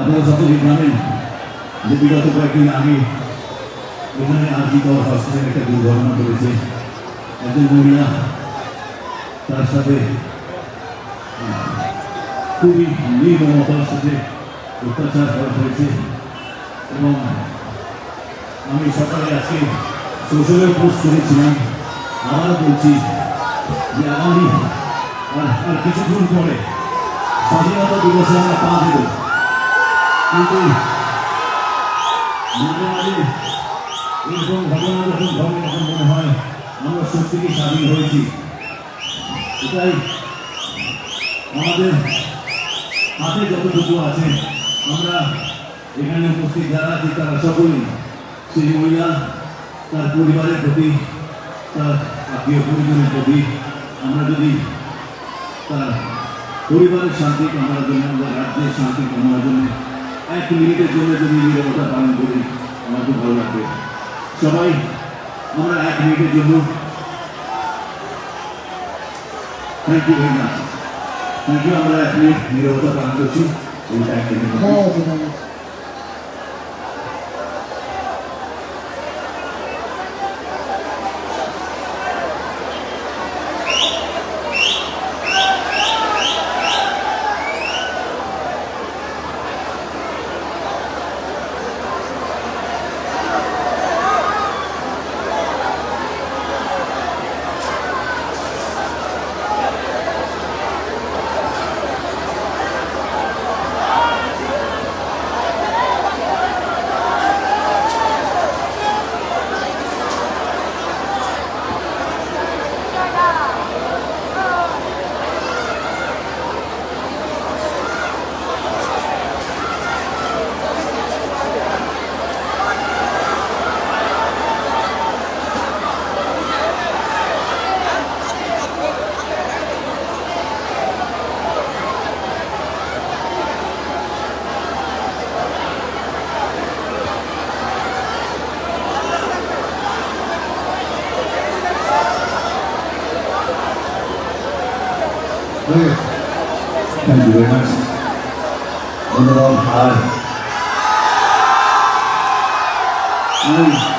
আপনারা সকলেই জানেন যে বিগত কয়েকদিন আগে এখানে আর্থিকর হসপিটালে একটা দুর্ঘটনা ঘটেছে। একজন মহিলা তার সাথে খুবই নির্মমতার সাথে অত্যাচার করা হয়েছে এবং আমি সকালে আজকে সোশ্যালে পোস্ট করেছিলাম। আবার বলছি যে আর আর কিছুক্ষণ পরে স্বাধীনতা দিবসে আমরা পা দেব। মনে হয় আমরা আমাদের যতটুকু আছে আমরা এখানে উপস্থিত যারা আছি তারা সকলেই সেই মহিলা তার পরিবারের প্রতি তার আত্মীয় পরিজনের প্রতি আমরা যদি তার পরিবারের শান্তি কামনার জন্য আমাদের রাজ্যের শান্তি কামনার জন্য এক মিনিটের জন্য যদি নিরবতা পালন করি আমার খুব ভালো লাগবে। সবাই আমরা এক মিনিটের জন্য thank you very much thank you আমরা এক মিনিট নিরবতা পালন করছি। এইটা এক minute Please. Thank you very much. On the love, hi. Mm.